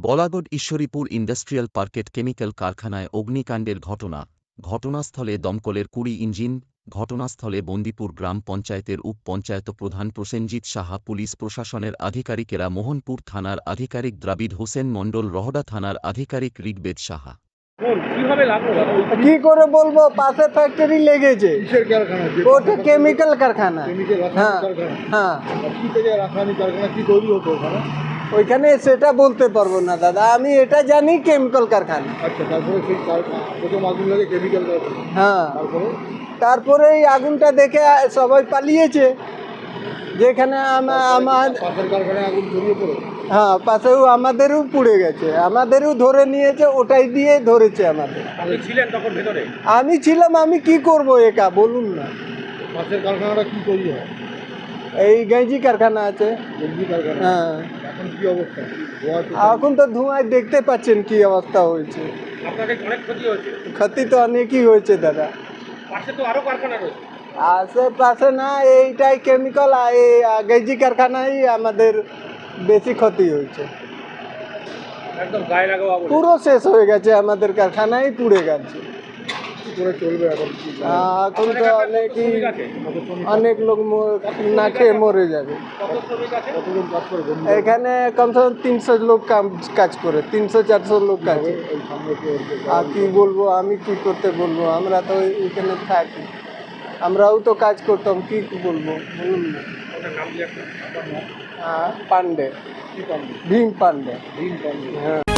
Balagarh Ishwaripur industrial পার্কেট chemical কারখানায় অগ্নিকাণ্ডের ঘটনা ঘটনাস্থলে দমকলের কুড়ি ইঞ্জিন ঘটনাস্থলে বন্দিপুর গ্রাম পঞ্চায়েতের উপ পঞ্চায়েত প্রধান প্রসেনজিৎ সাহা পুলিশ প্রশাসনের আধিকারিকেরা মোহনপুর থানার আধিকারিক দ্রাবিড হোসেন মণ্ডল রহডা থানার আধিকারিক ঋগ্বেদ সাহা। কি করে বলব পাশে ফ্যাক্টরি লেগেছে। ওটা কেমিক্যাল কারখানা। হ্যাঁ হ্যাঁ। ওইখানে সেটা বলতে পারব না দাদা। আমি এটা জানি কেমিক্যাল কারখানা। আচ্ছা তারপরে সেই প্রথম আগুন লাগে কেমিক্যাল কারখানা হ্যাঁ। তারপরে? তারপরে এই আগুনটা দেখে সবাই পালিয়েছে। যেখানে আমা- আমার হ্যাঁ পাশেও আমাদেরও পুড়ে গেছে। আমাদেরও ধরে নিয়েছে ওটাই দিয়ে ধরেছে আমাদের। আপনি ছিলেন তখন ভেতরে? আমি ছিলাম আমি কি করব একা বলুন না। পাশের কারখানাটা কি তৈরি হয়? এই গেঞ্জি কারখানা আছে। কারখানা। হ্যাঁ। কি অবস্থা? এখন তো ধোঁয়ায় দেখতে পাচ্ছেন কি অবস্থা হয়েছে। আপনাদের অনেক ক্ষতি হয়েছে। ক্ষতি তো অনেকই হয়েছে দাদা। পাশে তো আরও কারখানা রয়েছে। আশেপাশে না এইটাই কেমিক্যাল আর এই গেঞ্জি কারখানাই আমাদের বেশি ক্ষতি হয়েছে। পুরো শেষ হয়ে গেছে আমাদের কারখানাই পুড়ে গেছে। এখন? তো অনেকই অনেক লোক না খেয়ে মরে যাবে। এখানে কমসে কম তিনশো লোক কাজ করে তিনশো চারশো লোক কাজ আর কি বলব আমি কি করতে বলব? আমরা তো এখানে থাকি। আমরাও তো কাজ করতাম কি বলব? বলুন না। একটা আহ, পান্ডে। ভীম পান্ডে। হ্যাঁ।